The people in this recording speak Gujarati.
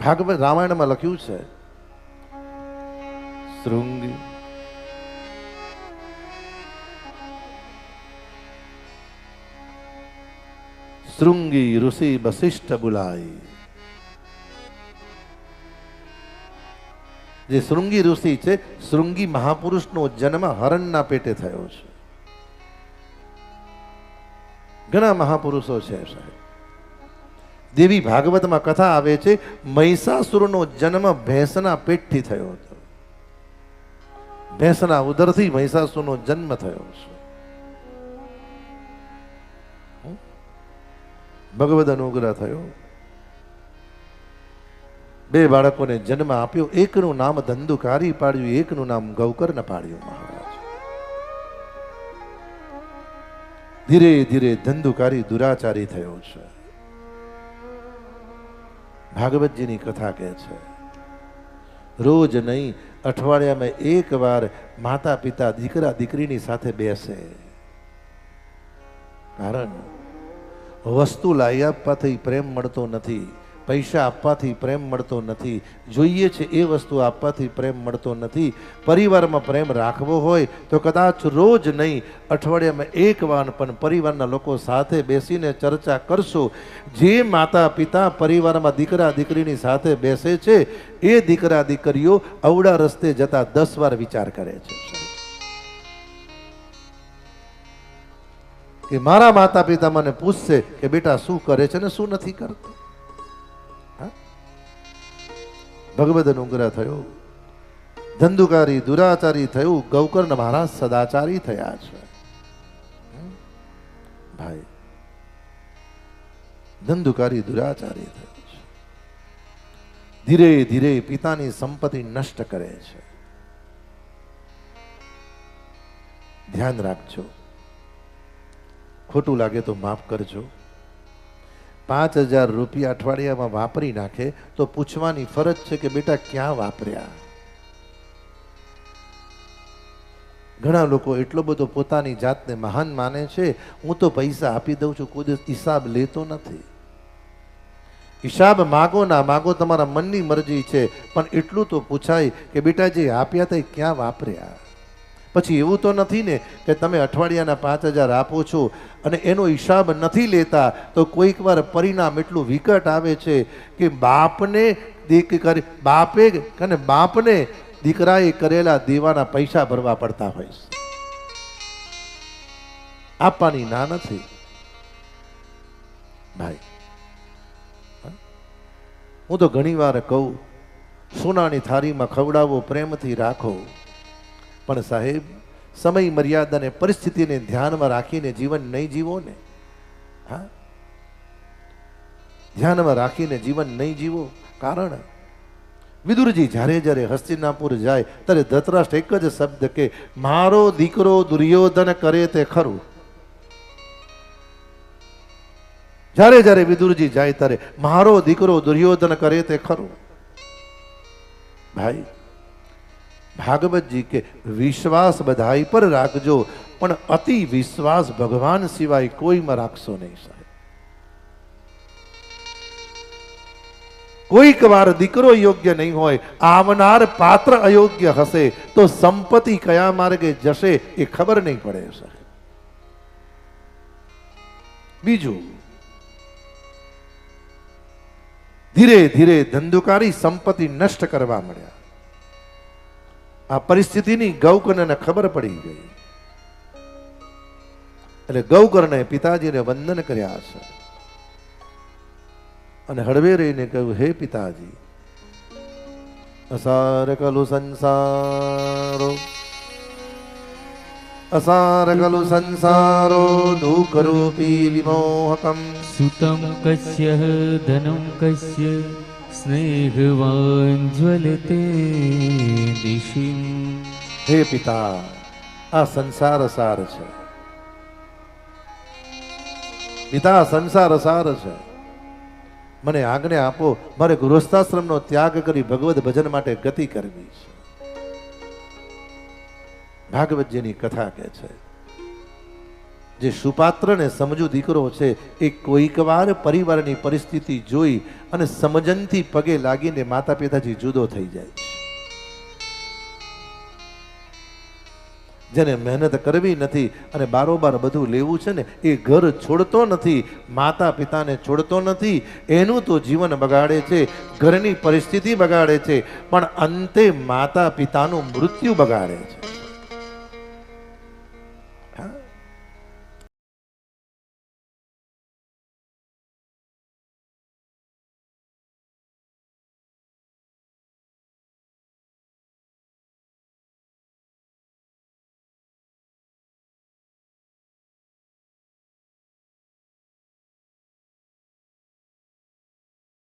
ભાગવત રામાયણમાં લખ્યું છે, શૃંગી શૃંગી ઋષિ વશિષ્ઠ બુલાઈ જે શૃંગી ઋષિ છે, શૃંગી મહાપુરુષનો જન્મ હરણના પેટે થયો છે. ઘણા મહાપુરુષો છે, સાહેબ. દેવી ભાગવતમાં કથા આવે છે, મહિષાસુરનો જન્મ ભેંસના પેટથી થયો હતો. ભેંસના ઉદરથી મહિષાસુરનો જન્મ થયો છે. ભગવદ અનુગ્રહ થયો. બે બાળકોને જન્મ આપ્યો, એકનું નામ ધંધુકારી પાડ્યું, એકનું નામ ગૌકર્ણ પાડ્યું મહારાજ. ધીરે ધીરે ધંધુકારી દુરાચારી થયો છે. ભાગવતજીની કથા કહે છે, રોજ નહીં, અઠવાડિયામાં એકવાર માતા પિતા દીકરા દીકરીની સાથે બેસે. કારણ વસ્તુ લાવી આપવાથી પ્રેમ મળતો નથી. પૈસા આપવાથી પ્રેમ મળતો નથી. જોઈએ છે એ વસ્તુ આપવાથી પ્રેમ મળતો નથી. પરિવારમાં પ્રેમ રાખવો હોય તો કદાચ રોજ નહીં, અઠવાડિયામાં એક વાર પણ પરિવારના લોકો સાથે બેસીને ચર્ચા કરશો. જે માતા પિતા પરિવારમાં દીકરા દીકરીની સાથે બેસે છે, એ દીકરા દીકરીઓ અવડા રસ્તે જતા દસ વાર વિચાર કરે છે. કે મારા માતા પિતા મને પૂછશે કે બેટા શું કરે છે ને શું નથી કરતો? ભગવદ અનુગ્રહ થયો. ધંધુકારી, દુરાચારી થયું. ગૌકર્ણ મહારાજ સદાચારી થયા છે? ભાઈ, ધંધુકારી, દુરાચારી થયું છે. ધીરે ધીરે પિતાની સંપત્તિ નષ્ટ કરે છે. ધ્યાન રાખજો. ખોટું લાગે તો માફ કરજો. પાંચ હજાર રૂપિયા અઠવાડિયામાં વાપરી નાખે તો પૂછવાની ફરજ છે કે બેટા ક્યાં વાપર્યા? ઘણા લોકો એટલો બધો પોતાની જાતને મહાન માને છે, હું તો પૈસા આપી દઉં છું, કોઈ હિસાબ લેતો નથી. હિસાબ માગો ના માગો તમારા મનની મરજી છે, પણ એટલું તો પૂછાય કે બેટા જે આપ્યા તે ક્યાં વાપર્યા? પછી એવું તો નથી ને કે તમે અઠવાડિયાના પાંચ હજાર આપો છો અને એનો હિસાબ નથી લેતા, તો કોઈક વાર પરિણામ એટલું વિકટ આવે છે કે બાપને દીક કરી, બાપે અને બાપને દીકરાએ કરેલા દેવાના પૈસા ભરવા પડતા હોય આપવાની ના નથી. ભાઈ હું તો ઘણી વાર કહું, સોનાની થાળીમાં ખવડાવો, પ્રેમથી રાખો. પણ સાહેબ, સમય મર્યાદાને પરિસ્થિતિને ધ્યાનમાં રાખીને જીવન નહીં જીવો ને. હા? ધ્યાનમાં રાખીને જીવન નહીં જીવો. કારણ, વિદુરજી જ્યારે જ્યારે હસ્તિનાપુર જાય, ત્યારે ધતરાષ્ટ્ર એક જ શબ્દ કે, મારો દીકરો દુર્યોધન કરે તે ખરું. જ્યારે જ્યારે વિદુરજી જાય ત્યારે, મારો દીકરો દુર્યોધન કરે તે ખરું. ભાઈ ભાગવતજી કે, વિશ્વાસ બધાઈ પર રાખજો, પણ અતિ વિશ્વાસ ભગવાન સિવાય કોઈમાં રાખશો નહીં સાહેબ. કોઈક વાર દીકરો યોગ્ય નહીં હોય, આવનાર પાત્ર અયોગ્ય હશે, તો સંપત્તિ કયા માર્ગે જશે એ ખબર નહીં પડે સાહેબ. બીજું, ધીરે ધીરે ધંધુકારી સંપત્તિ નષ્ટ કરવા મળ્યા. આ પરિસ્થિતિની ગૌકર્ણને ખબર પડી ગઈ. એટલે ગૌકર્ણે પિતાજીને વંદન કર્યા છે અને હળવે રહીને કહ્યું, હે પિતાજી, અસાર કલુ સંસારો, અસાર કલુ સંસારો દુઃખ રૂપી વિમોહકમ. સુતમ કશ્ય ધનમ કશ્ય સ્નેહવાંજ્વલતે દિશિમ હે પિતા, આ સંસાર સાર છે. પિતા સંસાર સાર છે. મને આજ્ઞા આપો, મારે ગૃહસ્થાશ્રમનો ત્યાગ કરી ભગવદ ભજન માટે ગતિ કરવી છે. ભાગવતજીની કથા કહે છે જે સુપાત્રને સમજુ દીકરો છે, એ કોઈક વાર પરિવારની પરિસ્થિતિ જોઈ અને સમજનથી પગે લાગીને માતા પિતાજી જુદો થઈ જાય જેને મહેનત કરવી નથી અને બારોબાર બધું લેવું છે ને, એ ઘર છોડતો નથી, માતા પિતાને છોડતો નથી, એનું તો જીવન બગાડે છે, ઘરની પરિસ્થિતિ બગાડે છે, પણ અંતે માતા પિતાનું મૃત્યુ બગાડે છે.